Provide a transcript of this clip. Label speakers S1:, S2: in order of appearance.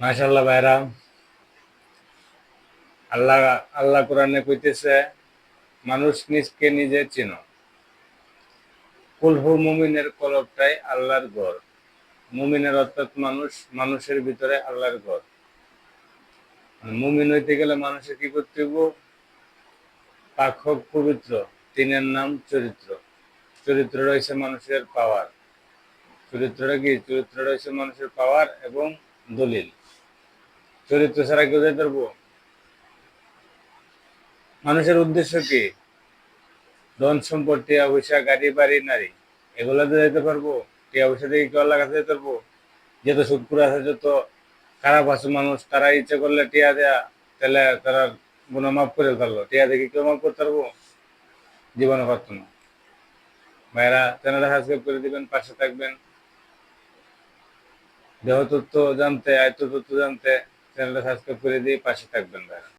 S1: মাশাল্লাহ ভাইরা। আল্লাহ আল্লাহ কোরআনে কইতেছে, মানুষ নিজকে নিজে চিনো। কুলহু মুমিনের কলবটাই আল্লাহর ঘর। মুমিনের অর্থাৎ মানুষ, মানুষের ভিতরে আল্লাহর ঘর। মুমিন হইতে গেলে মানুষের কি করতে হইব? পাক হোক পবিত্র, তিনের নাম চরিত্র। চরিত্র রয়েছে মানুষের পাওয়ার। চরিত্রটা কি? চরিত্র রয়েছে মানুষের পাওয়ার এবং দলিল। চরিত্র ছাড়া কেউ যেতে পারব মানুষের উদ্দেশ্য কি? ধন সম্পদ টিয়া পয়সা গাড়ি, বাড়ি, নারী, এগুলো তো যেতে পারব। টিয়া পয়সা থেকে কেউ আল্লাহ কাছে যেতে পারব? যত শুক্র আছে, যত খারাপ আছে মানুষ, তারা ইচ্ছে করলে টিয়া দেয়া, তাহলে তারা গুণ মাফ করে ফেলল। টিয়া দেখে কেউ মাফ করতে পারব? জীবনে পারতো না। ভাইরা চ্যানেলটা সাবস্ক্রাইব করে দিবেন, পাশে থাকবেন। দেহ তথ্য জানতে আয়ত্ত তথ্য জানতে চ্যানেলটা সাবস্ক্রাইব করে দিয়ে পাশে থাকবেন ভাইরা